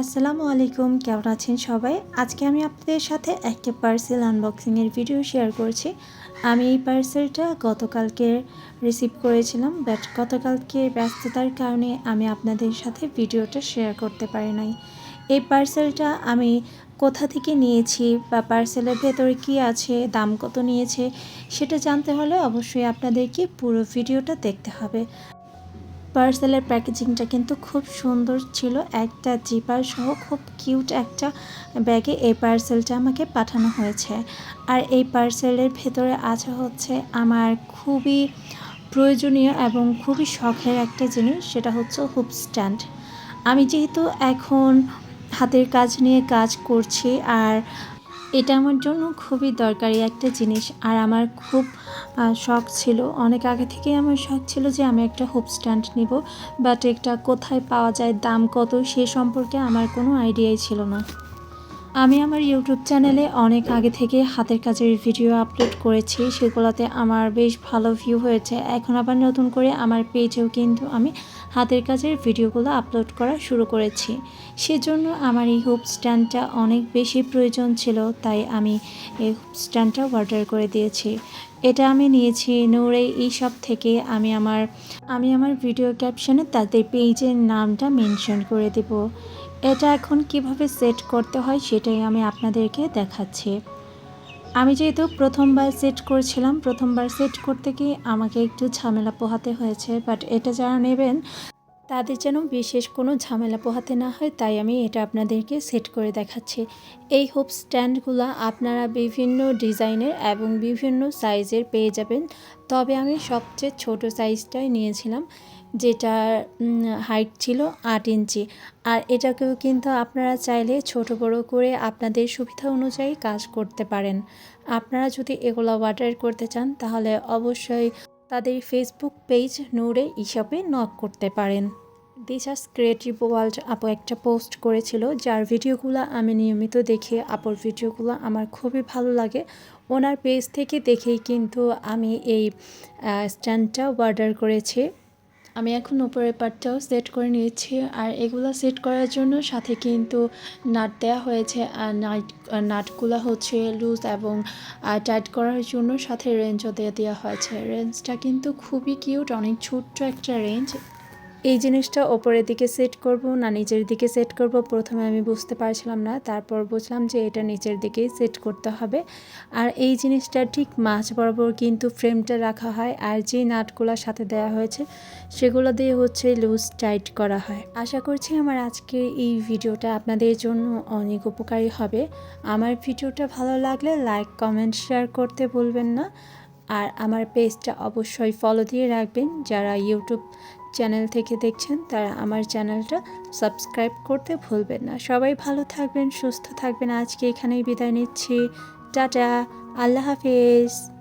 আসসালামু আলাইকুম, কেমন আছেন সবাই? আজকে আমি আপনাদের সাথে একটা পার্সেল আনবক্সিংয়ের ভিডিও শেয়ার করছি। আমি এই পার্সেলটা গতকালকে রিসিভ করেছিলাম বাট গতকালকে ব্যস্ততার কারণে আমি আপনাদের সাথে ভিডিওটা শেয়ার করতে পারি নাই। এই পার্সেলটা আমি কোথা থেকে নিয়েছি বা পার্সেলের ভেতরে কী আছে, দাম কত নিয়েছে, সেটা জানতে হলে অবশ্যই আপনাদেরকে পুরো ভিডিওটা দেখতে হবে। পার্সেলের প্যাকেজিংটা কিন্তু খুব সুন্দর ছিল। একটা জিপার সহ খুব কিউট একটা ব্যাগে এই পার্সেলটা আমাকে পাঠানো হয়েছে। আর এই পার্সেলের ভেতরে আছে হচ্ছে আমার খুবই প্রয়োজনীয় এবং খুবই শখের একটা জিনিস, সেটা হচ্ছে হুপ স্ট্যান্ড। আমি যেহেতু এখন হাতের কাজ নিয়ে কাজ করছি, আর এটা আমার জন্য খুবই দরকারি একটা জিনিস। আর আমার খুব শখ ছিল। অনেক আগে থেকেই আমার শখ ছিল যে আমি একটা হুপ স্ট্যান্ড নিব। বাট একটা কোথায় পাওয়া যায়, দাম কত, সে সম্পর্কে আমার কোনো আইডিয়াই ছিল না। আমি আমার ইউটিউব চ্যানেলে অনেক আগে থেকে হাতের কাজের ভিডিও আপলোড করেছি। সেগুলোতে আমার বেশ ভালো ভিউ হয়েছে। এখন আবার নতুন করে আমার পেজেও কিন্তু আমি হাতের কাজের ভিডিওগুলো আপলোড করা শুরু করেছি। সেজন্য আমার এই হুপ স্ট্যান্ডটা অনেক বেশি প্রয়োজন ছিল, তাই আমি এই হুপ স্ট্যান্ডটা অর্ডার করে দিয়েছি। এটা আমি নিয়েছি নূরে এই সব থেকে। আমি আমার আমি আমার ভিডিও ক্যাপশনে তাদের পেজের নামটা মেনশন করে দেব। এটা এখন কীভাবে সেট করতে হয় সেটাই আমি আপনাদেরকে দেখাচ্ছি। আমি যেহেতু প্রথমবার সেট করেছিলাম, প্রথমবার সেট করতে গিয়ে আমাকে একটু ঝামেলা পোহাতে হয়েছে বাট এটা যারা নেবেন, তাদের যেন বিশেষ কোনো ঝামেলা পোহাতে না হয়, তাই আমি এটা আপনাদেরকে সেট করে দেখাচ্ছি। এই হোপ স্ট্যান্ডগুলো আপনারা বিভিন্ন ডিজাইনের এবং বিভিন্ন সাইজের পেয়ে যাবেন, তবে আমি সবচেয়ে ছোট সাইজটাই নিয়েছিলাম। যেটার হাইট ছিল আট ইঞ্চি। আর এটাকেও কিন্তু আপনারা চাইলে ছোট বড় করে আপনাদের সুবিধা অনুযায়ী কাজ করতে পারেন। আপনারা যদি এগুলো অর্ডার করতে চান, তাহলে অবশ্যই তাদের ফেসবুক পেজ নূরে হিসাবে নক করতে পারেন। দিশাস ক্রিয়েটিভ ওয়ার্ল্ড আপু একটা পোস্ট করেছিল, যার ভিডিওগুলো আমি নিয়মিত দেখি, আপুর ভিডিওগুলো আমার খুবই ভালো লাগে। ওনার পেজ থেকে দেখেই কিন্তু আমি এই স্ট্যান্ডটা অর্ডার করেছি। আমি এখন উপরের পার্টটাও সেট করে নিয়েছি আর এগুলো সেট করার জন্য সাথে কিন্তু নাট দেওয়া হয়েছে আর নাট নাটগুলো হচ্ছে লুজ এবং টাইট করার জন্য সাথে রেঞ্জও দিয়ে দেওয়া হয়েছে। রেঞ্জটা কিন্তু খুবই কিউট অনেক ছোট্ট একটা রেঞ্জ এই জিনিসটা ওপরের দিকে সেট করব না নিচের দিকে সেট করব? প্রথমে আমি বুঝতে পারছিলাম না, তারপর বুঝলাম যে এটা নিচের দিকেই সেট করতে হবে। আর এই জিনিসটা ঠিক মাছ বরাবর কিন্তু ফ্রেমটা রাখা হয় আর যে নাটগুলোর সাথে দেওয়া হয়েছে, সেগুলো দিয়ে হচ্ছে লুজ টাইট করা হয়। আশা করছি আমার আজকের এই ভিডিওটা আপনাদের জন্য অনেক উপকারী হবে। আমার ভিডিওটা ভালো লাগলে লাইক কমেন্ট শেয়ার করতে ভুলবেন না। আর আমার পেজটা অবশ্যই ফলো দিয়ে রাখবেন। যারা ইউটিউব চ্যানেল থেকে দেখছেন তারা আমার চ্যানেলটা সাবস্ক্রাইব করতে ভুলবেন না। সবাই ভালো থাকবেন, সুস্থ থাকবেন। আজকে এখানেই বিদায় নিচ্ছি। টাটা, আল্লাহ হাফিজ।